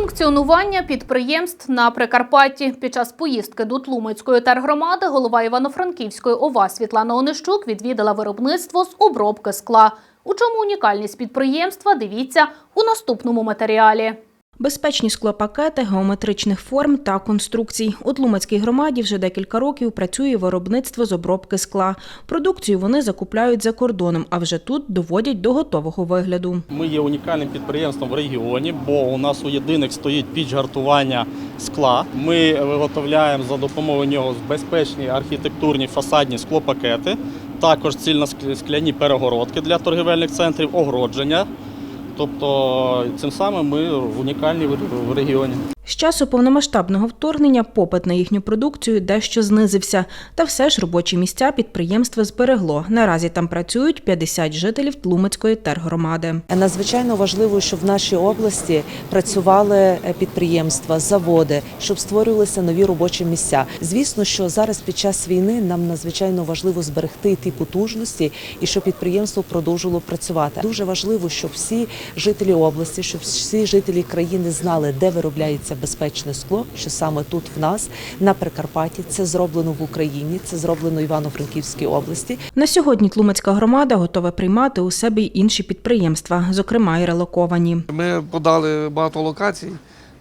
функціонування підприємств на Прикарпатті під час поїздки до Тлумицької тергромади голова Івано-Франківської ОВА Світлана Онищук відвідала виробництво з обробки скла. У чому унікальність підприємства? Дивіться у наступному матеріалі. Безпечні склопакети геометричних форм та конструкцій. У Тлумацькій громаді вже декілька років працює виробництво з обробки скла. Продукцію вони закупляють за кордоном, а вже тут доводять до готового вигляду. Ми є унікальним підприємством в регіоні, бо у нас у єдиних стоїть піч гартування скла. Ми виготовляємо за допомогою нього безпечні архітектурні фасадні склопакети, також цільноскляні перегородки для торгівельних центрів, огородження. Тобто цим самим ми унікальні в регіоні. З часу повномасштабного вторгнення попит на їхню продукцію дещо знизився. Та все ж робочі місця підприємство зберегло. Наразі там працюють 50 жителів Тлумацької тергромади. Надзвичайно важливо, щоб в нашій області працювали е, підприємства, заводи, щоб створювалися нові робочі місця. Звісно, що зараз під час війни нам надзвичайно важливо зберегти ті потужності і щоб підприємство продовжувало працювати. Дуже важливо, щоб всі жителі області, щоб всі жителі країни знали, де виробляється безпечне скло, що саме тут в нас на Прикарпатті це зроблено в Україні, це зроблено в Івано-Франківській області. На сьогодні Тлумацька громада готова приймати у себе й інші підприємства, зокрема й релоковані. Ми подали багато локацій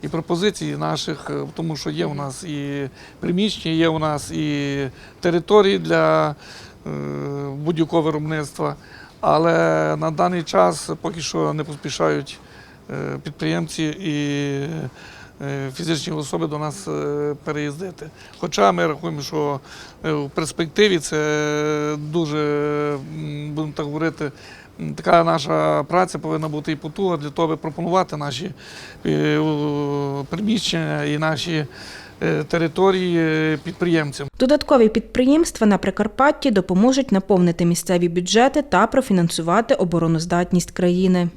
і пропозицій наших, е, тому що є у нас і приміщення, є у нас і території для е, будь-якого виробництва. Але на даний час поки що не поспішають е, підприємці і фізичні особи до нас е, переїздити. Хоча ми рахуємо, що е, в перспективі це дуже, будемо так говорити, така наша праця повинна бути і потуга для того, аби пропонувати наші е, приміщення і наші е, території е, підприємцям. Додаткові підприємства на Прикарпатті допоможуть наповнити місцеві бюджети та профінансувати обороноздатність країни.